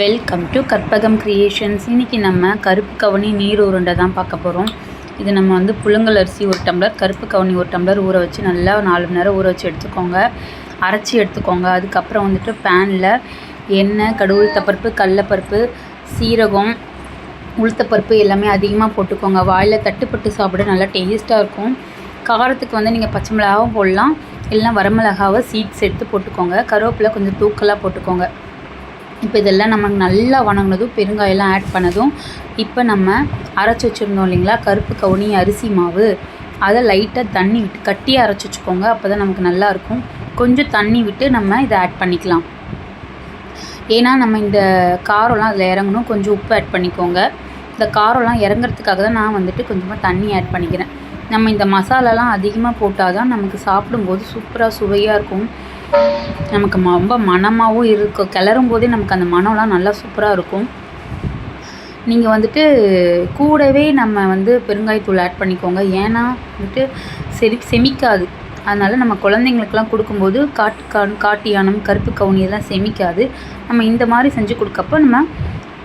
Welcome to Karpagam creations இன்றைக்கி நம்ம கருப்பு கவனி நீர் உருண்டை தான் பார்க்க போகிறோம் இது நம்ம வந்து புழுங்கல் அரிசி ஒரு டம்ளர் கருப்பு கவனி ஒரு டம்ளர் ஊற வச்சு நல்லா நாலு மணி நேரம் ஊற வச்சு எடுத்துக்கோங்க. அரைச்சி எடுத்துக்கோங்க. அதுக்கப்புறம் வந்துட்டு பேனில் எண்ணெய் கடுகு உளுத்தப்பருப்பு கடலப்பருப்பு சீரகம் உளுத்தப்பருப்பு எல்லாமே அதிகமாக போட்டுக்கோங்க. வாயில் தட்டுப்பட்டு சாப்பிட நல்லா டேஸ்ட்டாக இருக்கும். காரத்துக்கு வந்து நீங்கள் பச்சை மிளகாவும் போடலாம். இல்லைனா வரமிளகாவை சீட்ஸ் எடுத்து போட்டுக்கோங்க. கருவேப்பிலை கொஞ்சம் தூக்கலாக போட்டுக்கோங்க. இப்போ இதெல்லாம் நமக்கு நல்லா வணங்கினதும் பெருங்காயெல்லாம் ஆட் பண்ணதும் இப்போ நம்ம அரைச்சி வச்சுருந்தோம் இல்லைங்களா? கருப்பு கவுனி அரிசி மாவு. அதை லைட்டாக தண்ணி விட்டு கட்டியாக அரைச்சி வச்சுக்கோங்க. அப்போ தான் நமக்கு நல்லாயிருக்கும் கொஞ்சம் தண்ணி விட்டு நம்ம இதை ஆட் பண்ணிக்கலாம். ஏன்னா நம்ம இந்த காரம்லாம் அதில் இறங்கணும். கொஞ்சம் உப்பு ஆட் பண்ணிக்கோங்க. இந்த காரம்லாம் இறங்குறதுக்காக தான் நான் வந்துட்டு கொஞ்சமாக தண்ணி ஆட் பண்ணிக்கிறேன். நம்ம இந்த மசாலாலாம் அதிகமாக போட்டால் தான் நமக்கு சாப்பிடும்போது சூப்பராக சுவையாக இருக்கும். நமக்கு ரொம்ப மனமாகவும் இருக்கும். கிளறும் போதே நமக்கு அந்த மனம்லாம் நல்லா சூப்பராக இருக்கும். நீங்கள் வந்துட்டு கூடவே நம்ம வந்து பெருங்காயத்தூள் ஆட் பண்ணிக்கோங்க. ஏன்னா வந்துட்டு செரி செமிக்காது. அதனால் நம்ம குழந்தைங்களுக்கெல்லாம் கொடுக்கும்போது காட்டு கா காட்டு கருப்பு கவுனி இதெல்லாம் செமிக்காது. நம்ம இந்த மாதிரி செஞ்சு கொடுக்கப்போ நம்ம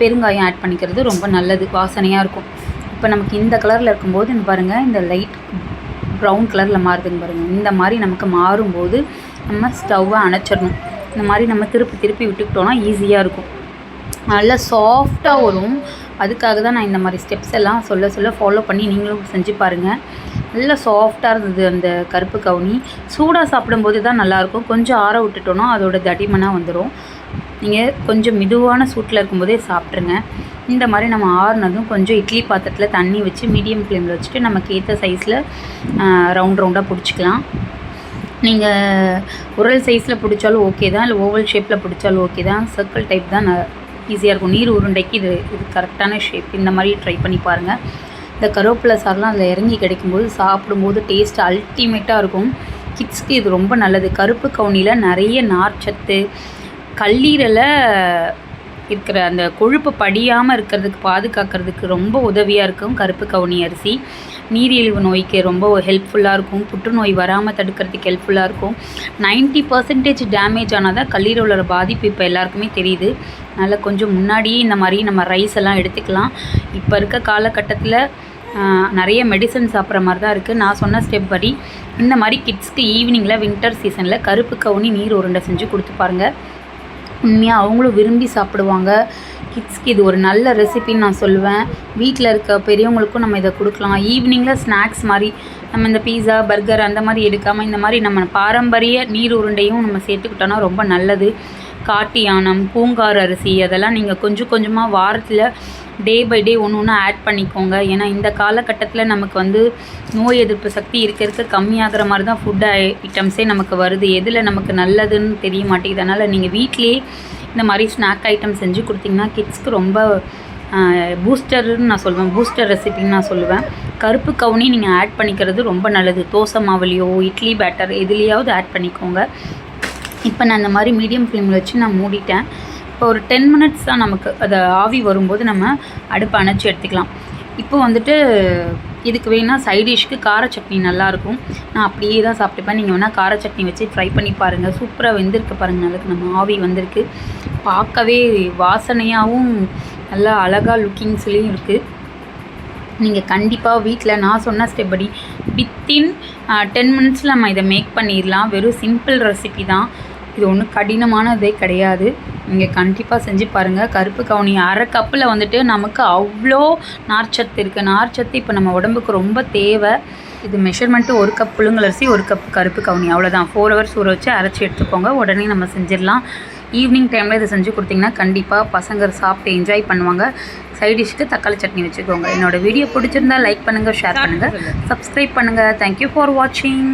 பெருங்காயம் ஆட் பண்ணிக்கிறது ரொம்ப நல்லது வாசனையாக இருக்கும். இப்போ நமக்கு இந்த கலரில் இருக்கும்போது இந்த பாருங்கள் இந்த லைட் ப்ரௌன் கலரில் மாறுதுன்னு பாருங்கள் இந்த மாதிரி நமக்கு மாறும்போது நம்ம ஸ்டவ்வை அணைச்சிடணும். இந்த மாதிரி நம்ம திருப்பி திருப்பி விட்டுக்கிட்டோன்னா ஈஸியாக இருக்கும். நல்லா சாஃப்டாக வரும். அதுக்காக தான் நான் இந்த மாதிரி ஸ்டெப்ஸ் எல்லாம் சொல்ல சொல்ல ஃபாலோ பண்ணி நீங்களும் செஞ்சு பாருங்கள் நல்லா சாஃப்டாக இருந்தது அந்த கருப்பு கவுனி. சூடாக சாப்பிடும்போது தான் நல்லாயிருக்கும் கொஞ்சம் ஆற விட்டுட்டோன்னா அதோட தடிமனாக வந்துடும் நீங்கள் கொஞ்சம் மெதுவான சூட்டில் இருக்கும்போதே சாப்பிட்ருங்க இந்த மாதிரி நம்ம ஆறுனதும் கொஞ்சம் இட்லி பாத்திரத்தில் தண்ணி வச்சு மீடியம் ஃப்ளேமில் வச்சுட்டு நமக்கு ஏற்ற சைஸில் ரவுண்ட் ரவுண்டாக பிடிச்சிக்கலாம். நீங்கள் உரல் சைஸில் பிடிச்சாலும் ஓகே தான் இல்லை ஓவல் ஷேப்பில் பிடிச்சாலும் ஓகே தான். சர்க்கிள் டைப் தான் ஈஸியாக இருக்கும். நீர் உருண்டைக்கு இது இது கரெக்டான ஷேப் இந்த மாதிரி ட்ரை பண்ணி பாருங்கள் இந்த கருவேப்பிலை சாரெலாம் அதில் இறங்கி கிடைக்கும்போது சாப்பிடும்போது டேஸ்ட் அல்டிமேட்டாக இருக்கும். கிட்ஸ்க்கு இது ரொம்ப நல்லது. கருப்பு கவுனியில் நிறைய நார்ச்சத்து கல்லீரலை இருக்கிற அந்த கொழுப்பு படியாமல் இருக்கிறதுக்கு பாதுகாக்கிறதுக்கு ரொம்ப உதவியாக இருக்கும். கருப்பு கவுனி அரிசி நீரிழிவு நோய்க்கு ரொம்ப ஹெல்ப்ஃபுல்லாக இருக்கும். புற்றுநோய் வராமல் தடுக்கிறதுக்கு ஹெல்ப்ஃபுல்லாக இருக்கும். நைன்ட்டி பர்சன்டேஜ் டேமேஜ் ஆனால் தான் கல்லீரலோட பாதிப்பு இப்போ எல்லாருக்குமே தெரியுது. அதனால் கொஞ்சம் முன்னாடியே இந்த மாதிரி நம்ம ரைஸ் எல்லாம் எடுத்துக்கலாம். இப்போ இருக்க காலகட்டத்தில் நிறைய மெடிசன் சாப்பிட்ற மாதிரி தான் இருக்குது நான் சொன்ன ஸ்டெப் படி இந்த மாதிரி கிட்ஸ்க்கு ஈவினிங்கில் வின்டர் சீசனில் கருப்பு கவுனி நீர் உருண்டை செஞ்சு கொடுத்து பாருங்கள் உண்மையாக அவங்களும் விரும்பி சாப்பிடுவாங்க. கிட்ஸ்க்கு இது ஒரு நல்ல ரெசிபின்னு நான் சொல்லுவேன். வீட்டில் இருக்க பெரியவங்களுக்கும் நம்ம இதை கொடுக்கலாம். ஈவினிங்கில் ஸ்நாக்ஸ் மாதிரி நம்ம இந்த பீஸா பர்கர் அந்த மாதிரி எடுக்காமல் இந்த மாதிரி நம்ம பாரம்பரிய நீர் உருண்டையும் நம்ம சேர்த்துக்கிட்டோன்னா ரொம்ப நல்லது. காட்டு யானம் பூங்கார் அரிசி அதெல்லாம் நீங்கள் கொஞ்சம் கொஞ்சமாக வாரத்தில் டே பை டே ஒன்று ஒன்று ஆட் பண்ணிக்கோங்க. ஏன்னா இந்த காலகட்டத்தில் நமக்கு வந்து நோய் எதிர்ப்பு சக்தி இருக்க இருக்க கம்மியாகிற மாதிரி தான் ஃபுட் ஐட்டம்ஸே நமக்கு வருது. எதில் நமக்கு நல்லதுன்னு தெரிய மாட்டேங்குது. அதனால் நீங்கள் வீட்லேயே இந்த மாதிரி ஸ்நாக் ஐட்டம் செஞ்சு கொடுத்தீங்கன்னா கிட்ஸ்க்கு ரொம்ப பூஸ்டர்னு நான் சொல்லுவேன். பூஸ்டர் ரெசிபின்னு நான் சொல்லுவேன். கருப்பு கவுனி நீங்கள் ஆட் பண்ணிக்கிறது ரொம்ப நல்லது. தோசை மாவுலையோ இட்லி பேட்டர் எதுலேயாவது ஆட் பண்ணிக்கோங்க. இப்போ நான் இந்த மாதிரி மீடியம் ஃப்ளேமில் வச்சு நான் மூடிட்டேன். இப்போ ஒரு டென் மினிட்ஸ் தான் நமக்கு அதை ஆவி வரும்போது நம்ம அடுப்பை அணைச்சி எடுத்துக்கலாம். இப்போ வந்துட்டு இதுக்கு வேணால் சைடிஷ்க்கு கார சட்னி நல்லாயிருக்கும். நான் அப்படியே தான் சாப்பிட்டுப்பேன். நீங்கள் வேணால் கார சட்னி வச்சு ட்ரை பண்ணி பாருங்கள் சூப்பராக வெந்திருக்கு பாருங்கள் அதுக்கு நம்ம ஆவி வந்திருக்கு. பார்க்கவே வாசனையாகவும் நல்லா அழகாக லுக்கிங்ஸ்லேயும் இருக்குது நீங்கள் கண்டிப்பாக வீட்டில் நான் சொன்ன ஸ்டெப் படி வித்தின் டென் மினிட்ஸில் நம்ம இதை மேக் பண்ணிடலாம். வெறும் சிம்பிள் ரெசிபி தான். இது ஒன்றும் கடினமானதே கிடையாது. நீங்கள் கண்டிப்பாக செஞ்சு பாருங்கள் கருப்பு கவுனி அரை கப்பில் வந்துட்டு நமக்கு அவ்வளோ நார்ச்சத்து இருக்குது நார்ச்சத்து இப்போ நம்ம உடம்புக்கு ரொம்ப தேவை. இது மெஷர்மெண்ட்டு ஒரு கப் புழுங்கலரிசி ஒரு கப் கருப்பு கவுனி. அவ்வளோதான் ஃபோர் ஹவர்ஸ் ஊற வச்சு அரைச்சி எடுத்துக்கோங்க. உடனே நம்ம செஞ்சிடலாம். ஈவினிங் டைமில் இதை செஞ்சு கொடுத்திங்கன்னா கண்டிப்பாக பசங்க சாப்பிட்டு என்ஜாய் பண்ணுவாங்க. சைடிஷ்க்கு தக்காளி சட்னி வச்சுக்கோங்க. என்னோடய வீடியோ பிடிச்சிருந்தா லைக் பண்ணுங்கள் ஷேர் பண்ணுங்கள் சப்ஸ்கிரைப் பண்ணுங்கள் தேங்க்யூ ஃபார் வாட்சிங்